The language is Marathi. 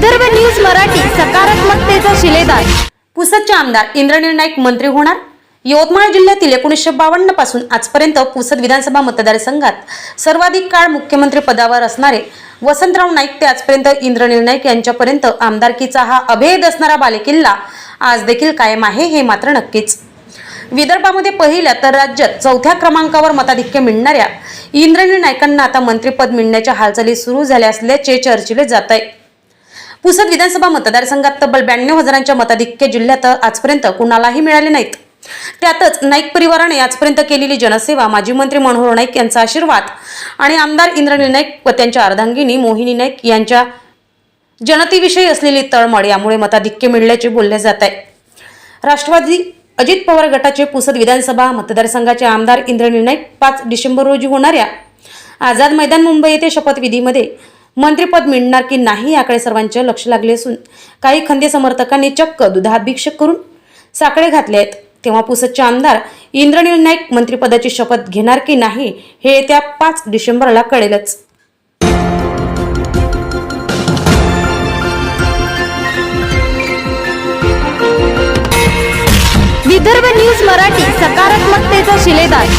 न्यूज मराठी सकारात्मकतेचा शिलेदार. पुसदचे आमदार इंद्रनील नाईक मंत्री होणार. यवतमाळ जिल्ह्यातील एकोणीसशे बावन्नपासून आजपर्यंत पुसद विधानसभा मतदारसंघात सर्वाधिक काळ मुख्यमंत्री पदावर असणारे वसंतराव नाईक ते आजपर्यंत इंद्रनील नाईक यांच्यापर्यंत आमदारकीचा हा अभेद असणारा बालेकिल्ला आज देखील कायम आहे हे मात्र नक्कीच. विदर्भामध्ये पहिल्या तर राज्यात चौथ्या क्रमांकावर मताधिक्य मिळणाऱ्या इंद्रनील नाईकांना आता मंत्रिपद मिळण्याच्या हालचाली सुरू झाल्या असल्याचे चर्चिले जात आहे. पुसद विधानसभा मतदारसंघात तब्बल ब्याण्णव हजारांच्या मताधिक्य जिल्ह्यात आजपर्यंत कुणालाही मिळाले नाहीत. त्यातच नाईक परिवाराने आजपर्यंत केलेली जनसेवा माजी मंत्री मनोहर नाईक यांचा आशीर्वाद आणि आमदार इंद्रनील नाईक व त्यांच्या अर्धांगिनी मोहिनी नाईक यांच्या जनतेविषयी असलेली तळमळ यामुळे मताधिक्य मिळल्याचे बोलले जात आहे. राष्ट्रवादी अजित पवार गटाचे पुसद विधानसभा मतदारसंघाचे आमदार इंद्रनील नाईक पाच डिसेंबर रोजी होणाऱ्या आझाद मैदान मुंबई येथे शपथविधीमध्ये मंत्रिपद मिळणार की नाही याकडे सर्वांचे लक्ष लागले असून काही खंदे समर्थकांनी चक्क दुधाभिषेक करून साकडे घातले आहेत. तेव्हा पुसदचे आमदार इंद्रनील नाईक मंत्रिपदाची शपथ घेणार की नाही हे येत्या पाच डिसेंबरला कळेलच. विदर्भ न्यूज मराठी सकारात्मकतेचा शिलेदार.